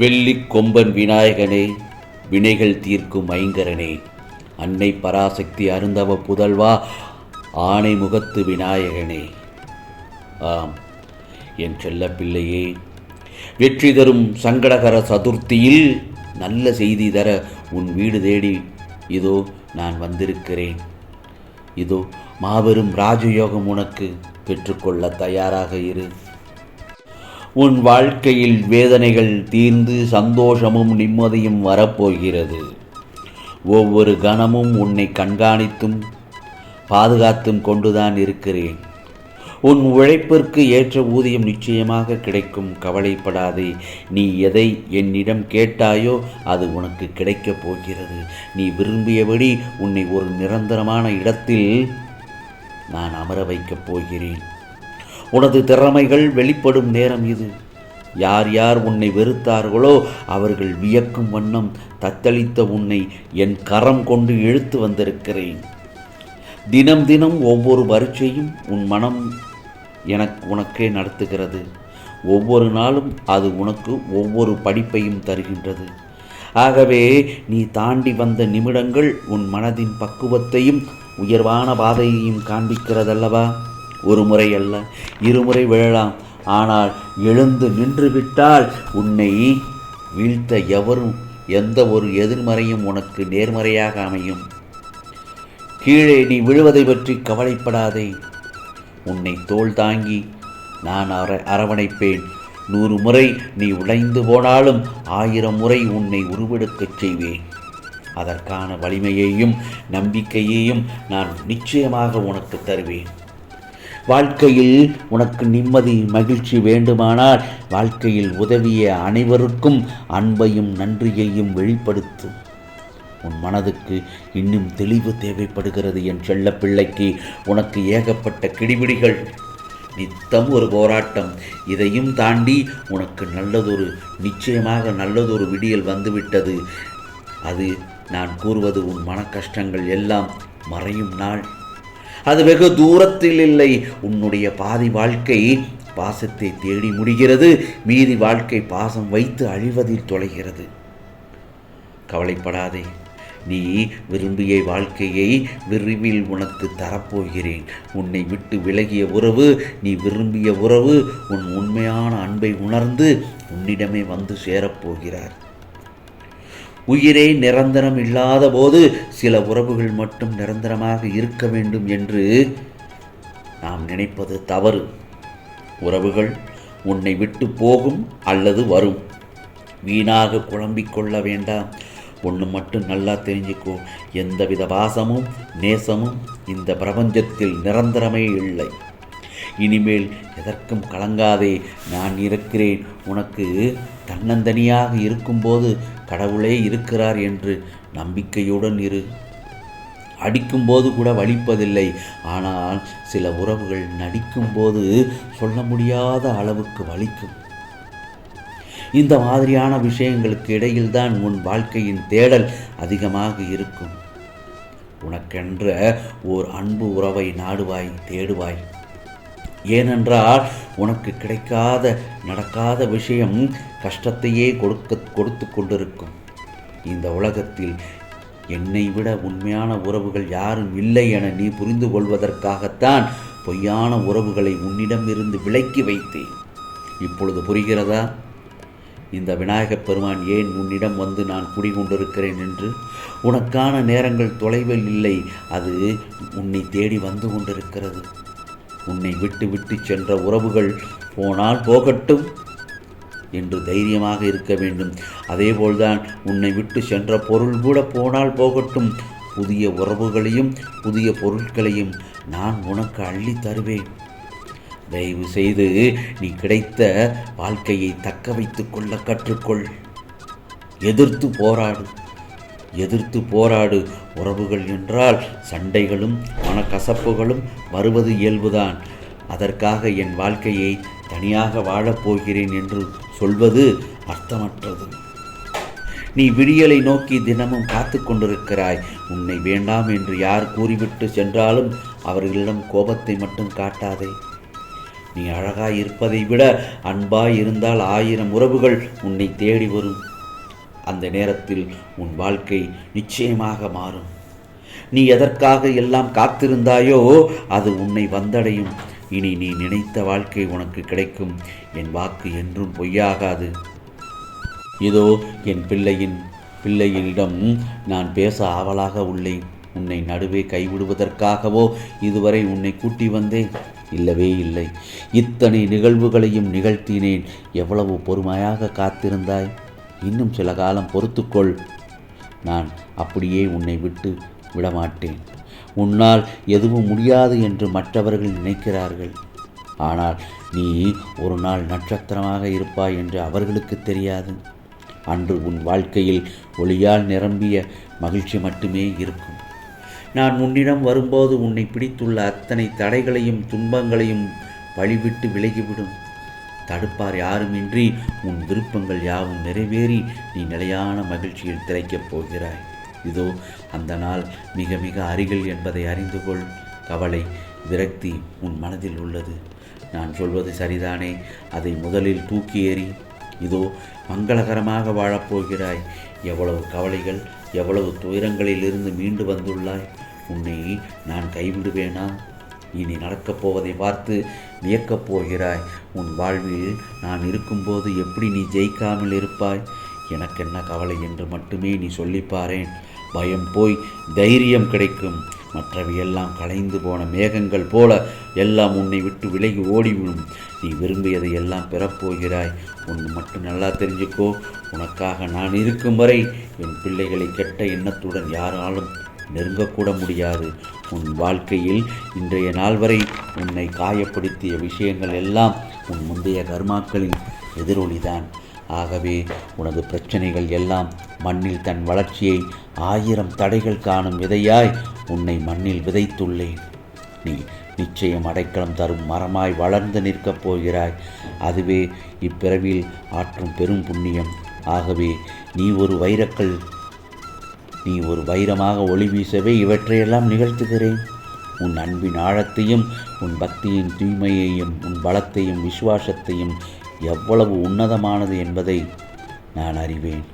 வெள்ளி கொம்பன் விநாயகனே வினைகள் தீர்க்கும் ஐங்கரனே அன்னை பராசக்தி அருந்தவ புதல்வா ஆணை முகத்து விநாயகனே. ஆம் என் செல்ல பிள்ளையே வெற்றி தரும் சங்கடகர சதுர்த்தியில் நல்ல செய்தி தர உன் வீடு தேடி இதோ நான் வந்திருக்கிறேன். இதோ மாபெரும் ராஜயோகம் உனக்கு பெற்றுக்கொள்ள தயாராக இரு. உன் வாழ்க்கையில் வேதனைகள் தீர்ந்து சந்தோஷமும் நிம்மதியும் வரப்போகிறது. ஒவ்வொரு கணமும் உன்னை கண்காணித்தும் பாதுகாத்தும் கொண்டுதான் இருக்கிறேன். உன் உழைப்பிற்கு ஏற்ற ஊதியம் நிச்சயமாக கிடைக்கும். கவலைப்படாதே. நீ எதை என்னிடம் கேட்டாயோ அது உனக்கு கிடைக்கப் போகிறது. நீ விரும்பியபடி உன்னை ஒரு நிரந்தரமான இடத்தில் நான் அமர வைக்கப் போகிறேன். உனது திறமைகள் வெளிப்படும் நேரம் இது. யார் யார் உன்னை வெறுத்தார்களோ அவர்கள் வியக்கும் வண்ணம் தத்தளித்த உன்னை என் கரம் கொண்டு இழுத்து வந்திருக்கிறேன். தினம் தினம் ஒவ்வொரு பரீட்சையும் உன் மனம் எனக்கு உனக்கே நடத்துகிறது. ஒவ்வொரு நாளும் அது உனக்கு ஒவ்வொரு படிப்பையும் தருகின்றது. ஆகவே நீ தாண்டி வந்த நிமிடங்கள் உன் மனதின் பக்குவத்தையும் உயர்வான பாதையையும் காண்பிக்கிறதல்லவா? ஒரு முறை அல்ல இருமுறை விழலாம். ஆனால் எழுந்து நின்று விட்டால் உன்னை வீழ்த்த எவரும் எந்த ஒரு எதிர்மறையும் உனக்கு நேர்மறையாக அமையும். கீழே நீ விழுவதை பற்றி கவலைப்படாதே. உன்னை தோள் தாங்கி நான் அர அரவணைப்பேன். நூறு முறை நீ உடைந்து போனாலும் ஆயிரம் முறை உன்னை உருவெடுக்கச் செய்வேன். அதற்கான வலிமையையும் நம்பிக்கையையும் நான் நிச்சயமாக உனக்கு தருவேன். வாழ்க்கையில் உனக்கு நிம்மதி மகிழ்ச்சி வேண்டுமானால் வாழ்க்கையில் உதவிய அனைவருக்கும் அன்பையும் நன்றியையும் வெளிப்படுத்தும் உன் மனதுக்கு இன்னும் தெளிவு தேவைப்படுகிறது என் செல்ல பிள்ளைக்கு உனக்கு ஏகப்பட்ட கிடிபிடிகள். நித்தம் ஒரு போராட்டம். இதையும் தாண்டி உனக்கு நல்லதொரு நிச்சயமாக நல்லதொரு விடியல் வந்துவிட்டது. அது நான் கூறுவது உன் மன கஷ்டங்கள் எல்லாம் மறையும் நாள். அது வெகு தூரத்தில் இல்லை உன்னுடைய பாதி வாழ்க்கை பாசத்தை தேடி முடிகிறது. மீதி வாழ்க்கை பாசம் வைத்து அழிவதில் தொலைகிறது. கவலைப்படாதே. நீ விரும்பிய வாழ்க்கையை விரைவில் உனக்கு தரப்போகிறேன். உன்னை விட்டு விலகிய உறவு நீ விரும்பிய உறவு உன் உண்மையான அன்பை உணர்ந்து உன்னிடமே வந்து சேரப்போகிறார். உயிரே நிரந்தரம் இல்லாத போது சில உறவுகள் மட்டும் நிரந்தரமாக இருக்க வேண்டும் என்று நாம் நினைப்பது தவறு. உறவுகள் உன்னை விட்டு போகும் அல்லது வரும். வீணாக குழம்பிக் கொள்ள வேண்டாம். ஒன்று மட்டும் நல்லா தெரிஞ்சுக்கோ. எந்தவித பாசமும் நேசமும் இந்த பிரபஞ்சத்தில் நிரந்தரமே இல்லை. இனிமேல் எதற்கும் கலங்காதே. நான் இருக்கிறேன். உனக்கு தன்னந்தனியாக இருக்கும்போது கடவுளே இருக்கிறார் என்று நம்பிக்கையுடன் இரு. அடிக்கும்போது கூட வலிப்பதில்லை. ஆனால் சில உறவுகள் நடிக்கும்போது சொல்ல முடியாத அளவுக்கு வலிக்கும். இந்த மாதிரியான விஷயங்களுக்கு இடையில்தான் உன் வாழ்க்கையின் தேடல் அதிகமாக இருக்கும். உனக்கென்ற ஓர் அன்பு உறவை நாடுவாய் தேடுவாய். ஏனென்றால் உனக்கு கிடைக்காத நடக்காத விஷயம் கஷ்டத்தையே கொடுக்க கொடுத்து கொண்டிருக்கும். இந்த உலகத்தில் என்னை விட உண்மையான உறவுகள் யாரும் இல்லை என நீ புரிந்து கொள்வதற்காகத்தான் பொய்யான உறவுகளை உன்னிடமிருந்து விலக்கி வைத்தேன். இப்பொழுது புரிகிறதா? இந்த விநாயகப் பெருமான் ஏன் உன்னிடம் வந்து நான் குடிகொண்டிருக்கிறேன் என்று? உனக்கான நேரங்கள் தொலைவில் இல்லை அது உன்னை தேடி வந்து கொண்டிருக்கிறது. உன்னை விட்டு விட்டு சென்ற உறவுகள் போனால் போகட்டும் என்று தைரியமாக இருக்க வேண்டும். அதேபோல்தான் உன்னை விட்டு சென்ற பொருள் கூட போனால் போகட்டும். புதிய உறவுகளையும் புதிய பொருட்களையும் நான் உனக்கு அள்ளி தருவேன். தயவு செய்து நீ கிடைத்த வாழ்க்கையை தக்க வைத்துக் கொள்ள கற்றுக்கொள். எதிர்த்து போராடு. எதிர்த்து போராடு. உறவுகள் என்றால் சண்டைகளும் மனக்கசப்புகளும் வருவது இயல்புதான். அதற்காக என் வாழ்க்கையை தனியாக வாழப்போகிறேன் என்று சொல்வது அர்த்தமற்றது. நீ விடியலை நோக்கி தினமும் காத்து கொண்டிருக்கிறாய். உன்னை வேண்டாம் என்று யார் கூறிவிட்டு சென்றாலும் அவர்களிடம் கோபத்தை மட்டும் காட்டாதே. நீ அழகாய் இருப்பதை விட அன்பாய் இருந்தால் ஆயிரம் உறவுகள் உன்னை தேடி வரும். அந்த நேரத்தில் உன் வாழ்க்கை நிச்சயமாக மாறும். நீ எதற்காக எல்லாம் காத்திருந்தாயோ அது உன்னை வந்தடையும். இனி நீ நினைத்த வாழ்க்கை உனக்கு கிடைக்கும். என் வாக்கு என்றும் பொய்யாகாது. இதோ என் பிள்ளையின் பிள்ளையிடம் நான் பேச ஆவலாக உள்ளேன். உன்னை நடுவே கைவிடுவதற்காகவோ இதுவரை உன்னை கூட்டி வந்தேன். இல்லவே இல்லை. இத்தனை நிகழ்வுகளையும் நிகழ்த்தினேன். எவ்வளவு பொறுமையாக காத்திருந்தாய். இன்னும் சில காலம் பொறுத்துக்கொள். நான் அப்படியே உன்னை விட்டு விடமாட்டேன். உன்னால் எதுவும் முடியாது என்று மற்றவர்கள் நினைக்கிறார்கள். ஆனால் நீ ஒரு நாள் நட்சத்திரமாக இருப்பாய் என்று அவர்களுக்கு தெரியாது. அன்று உன் வாழ்க்கையில் ஒளியால் நிரம்பிய மகிழ்ச்சி மட்டுமே இருக்கும். நான் உன்னிடம் வரும்போது உன்னை பிடித்துள்ள அத்தனை தடைகளையும் துன்பங்களையும் வழிவிட்டு விலகிவிடும். தடுப்பார் யாருமின்றி உன் விருப்பங்கள் யாவும் நிறைவேறி நீ நிலையான மகிழ்ச்சியில் திளைக்கப் போகிறாய். இதோ அந்த நாள் மிக மிக அருகில் என்பதை அறிந்து கொள். கவலை விரக்தி உன் மனதில் உள்ளது. நான் சொல்வது சரிதானே? அதை முதலில் தூக்கி ஏறி இதோ மங்களகரமாக வாழப்போகிறாய் எவ்வளவு கவலைகள் எவ்வளவு துயரங்களிலிருந்து மீண்டு வந்துள்ளாய். உன்னை நான் கைவிடுவேனா? இனி நடக்கப் போவதை பார்த்து வியக்கப் போகிறாய். உன் வாழ்வில் நான் இருக்கும்போது எப்படி நீ ஜெயிக்காமல் இருப்பாய்? எனக்கென்ன கவலை என்று மட்டுமே நீ சொல்லிப்பாரேன் பயம் போய் தைரியம் கிடைக்கும். மற்றவையெல்லாம் கலைந்து போன மேகங்கள் போல எல்லாம் உன்னை விட்டு விலகி ஓடிவிடும். நீ விரும்பியதை எல்லாம் பெறப்போகிறாய். ஒன்று மட்டும் நல்லா தெரிஞ்சுக்கோ. உனக்காக நான் இருக்கும் வரை என் பிள்ளைகளை கெட்ட எண்ணத்துடன் யாராலும் நெருங்கக்கூட முடியாது. உன் வாழ்க்கையில் இன்றைய நாள் வரை உன்னை காயப்படுத்திய விஷயங்கள் எல்லாம் உன் முந்தைய கர்மாக்களின் எதிரொலிதான். ஆகவே உனது பிரச்சனைகள் எல்லாம் மண்ணில் தன் வளர்ச்சியை ஆயிரம் தடைகள் காணும் விதையாய் உன்னை மண்ணில் விதைத்துள்ளேன். நீ நிச்சயம் அடைக்கலம் தரும் மரமாய் வளர்ந்து நிற்கப் போகிறாய். அதுவே இப்பிறவியில் ஆற்றும் பெரும் புண்ணியம். ஆகவே நீ ஒரு வைரக்கல் நீ ஒரு வைரமாக ஒளி வீசவே இவற்றையெல்லாம் நிகழ்த்துகிறேன். உன் அன்பின் ஆழத்தையும் உன் பக்தியின் தூய்மையையும் உன் பலத்தையும் விசுவாசத்தையும் எவ்வளவு உன்னதமானது என்பதை நான் அறிவேன்.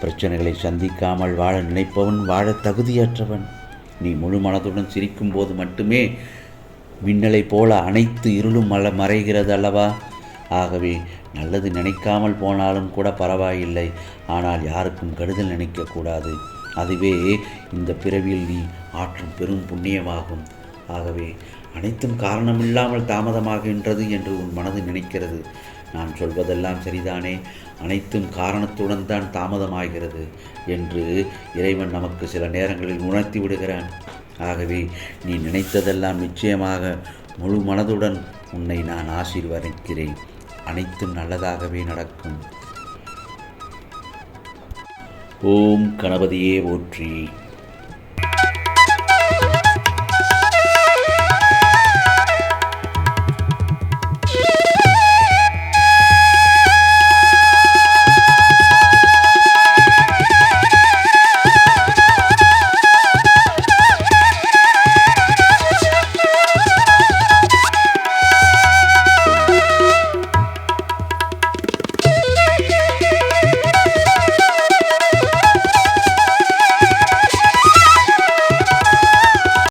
பிரச்சனைகளை சந்திக்காமல் வாழ நினைப்பவன் வாழ தகுதியற்றவன். நீ முழு மனதுடன் சிரிக்கும்போது மட்டுமே மின்னலைப் போல அனைத்து இருளும் மல மறைகிறது அல்லவா? ஆகவே நல்லது நினைக்காமல் போனாலும் கூட பரவாயில்லை. ஆனால் யாருக்கும் கெடுதல் நினைக்கக்கூடாது அதுவே இந்த பிறவியில் நீ ஆற்றும் பெரும் புண்ணியமாகும். ஆகவே அனைத்தும் காரணமில்லாமல் தாமதமாகின்றது என்று உன் மனது நினைக்கிறது. நான் சொல்வதெல்லாம் சரிதானே? அனைத்தும் காரணத்துடன் தான் தாமதமாகிறது என்று இறைவன் நமக்கு சில நேரங்களில் உணர்த்தி விடுகிறான். ஆகவே நீ நினைத்ததெல்லாம் நிச்சயமாக முழு மனதுடன் உன்னை நான் ஆசீர்வதிக்கிறேன். அனைத்தும் நல்லதாகவே நடக்கும். ஓம் கணபதியே போற்றி.